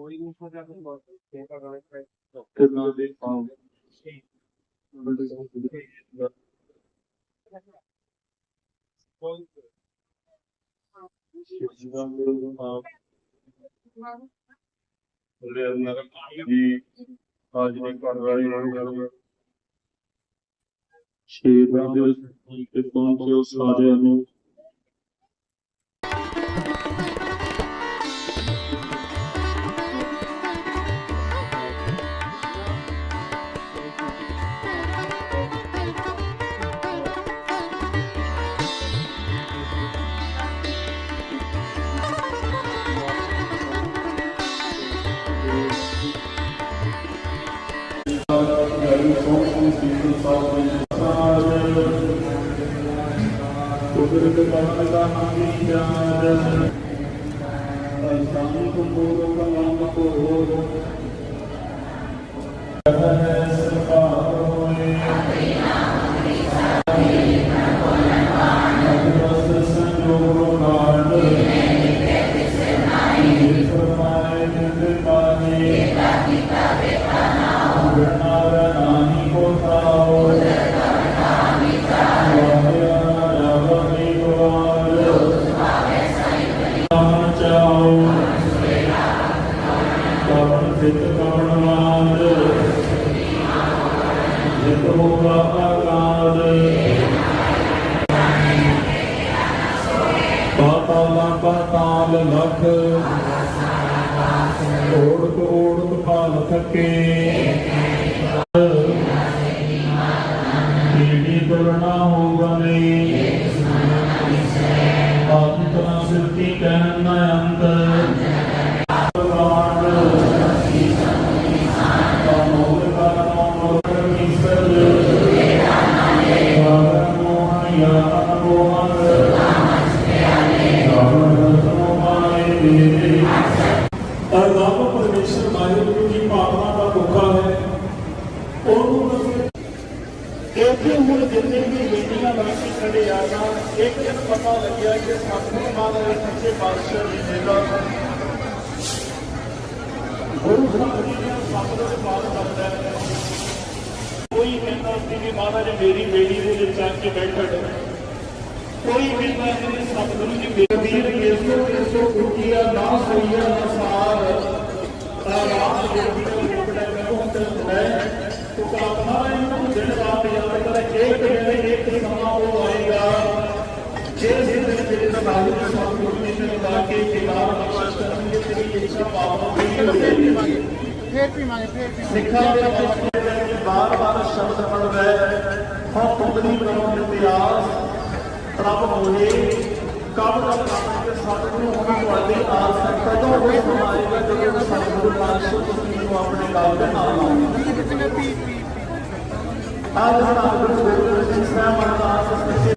ਕੋਈ ਨਹੀਂ ਹੋ ਜਾ ਕੇ ਬਹੁਤ ਸੇਵਾ ਕਰੇ ਕਿਰਨਾਂ ਦੇ ਪਾਉ ਜੀਵਨ ਦੇ ਪਾਉ ਬੋਲੇ ਨਗਰ ਜੀ ਅੱਜ ਦੇ ਵਾਲੀ ਨੂੰ ਗੱਲ ਸ਼ੇਰਾਂ ਦੇ ਤੇ ਪਹੁੰਚੋ ਸਾਰਿਆਂ ਨੂੰ ਕੁਦਰਤ ਬਾਦਲਾ ਨਾਮੀ ਜਾਨ ਅਸਾਂ ਕੁਮੂਰ ਕਲਾਮ ਕੋ ਹੈ ਸਰਕਾਰ ਕਵਨ ਸਿਤ ਕਵਨ ਮਾਰ ਜਿਤ ਹੋਗਾ ਆਗਾਦ ਪਾਤਾਲਾ ਪਾਤਾਲ ਲਖ ਓੜਕ ਓੜਕ ਫਲ ਥਕੇ ਭਾਵਨਾ ਹੈ ਉਹਨੂੰ ਇੱਥੇ ਹੁਣ ਜਿੰਨੇ ਵੀ ਬੇਟੀਆਂ ਬਣ ਕੇ ਖੜੇ ਇੱਕ ਦਿਨ ਪਤਾ ਲੱਗਿਆ ਕਿ ਸਤਿਗੁਰੂ ਮਹਾਰਾਜ ਦੇ ਸੱਚੇ ਪਾਤਸ਼ਾਹ ਦੀ ਜਗ੍ਹਾ ਗੁਰੂ ਸਾਹਿਬ ਜੀ ਦਾ ਸਤਿਗੁਰੂ ਦੇ ਬਾਤ ਕਰਦਾ ਹੈ। ਕੋਈ ਕਹਿੰਦਾ ਸੀ ਕਿ ਮਹਾਰਾਜ ਮੇਰੀ ਬੇਟੀ ਦੇ ਵਿੱਚ ਆ ਕੇ ਬੈਠਣ ਕੋਈ ਕਹਿੰਦਾ ਸੀ ਕਿ ਸਤਿਗੁਰੂ ਜੀ ਮੇਰੀ ਵੀਰ ਯੇਸੂ ਕ੍ਰਿਸਤੋ ਕੁਟੀਆ ਨਾ ਸੋਈਆ ਨਸਾਰ ਆਰਾਮ ਜਿਹੜੀ ਨੂੰ ਮੁਕੜਾ ਬਹੁਤ ਹੈ ਤੋ ਕਾਪਨਾ ਨੂੰ ਦਿਨ ਰਾਤ ਯਾਦ ਕਰ ਇੱਕ ਦਿਨ ਇੱਕ ਸਮਾਂ ਉਹ ਆਏਗਾ ਜਿਸ ਦਿਨ ਤੇਰੇ ਨਾਲ ਸਤਿਗੁਰੂ ਜੀ ਨੇ ਲਾ ਕੇ ਕਿਤਾਬ ਨਵਾਜ਼ ਕਰਨਗੇ ਤੇਰੀ ਇੱਛਾ ਪਾਵਨ ਹੋਵੇਗੀ ਫੇਰ ਪੀਵਾਂਗੇ ਫੇਰ ਪੀਵਾਂਗੇ ਸਿੱਖਾਂ ਦੇ ਵਿੱਚ ਬਾਰ ਬਾਰ ਸ਼ਬਦ ਪੜਦਾ ਹੈ ਹਾਂ ਤੁੰਦਰੀ ਬਣਾਉਣ ਦੇ ਇਤਿਹਾਸ ਪ੍ਰਭ ਹੋਏ ਕਬ ਦਾ ਕੰਮ ਕਿ ਸਤਿਗੁਰੂ ਹੁਣ ਤੁਹਾਡੀ ਆਸ ਹੈ ਕਦੋਂ ਉਹ ਸਮਾਂ ਆਏਗਾ ਜਦੋਂ ਸਤਿਗੁਰੂ ਪਾਤਸ਼ਾਹ ਤੁਸੀਂ ਨੂੰ ਆਪਣੇ ਗੱਲ ਦਾ ਨਾਮ ਲਾਉਂਦਾ ਅੱਜ ਸਾਡਾ ਗੁਰੂ ਗੋਬਿੰਦ ਸਿੰਘ ਸਾਹਿਬ ਦਾ ਸੱਚੇ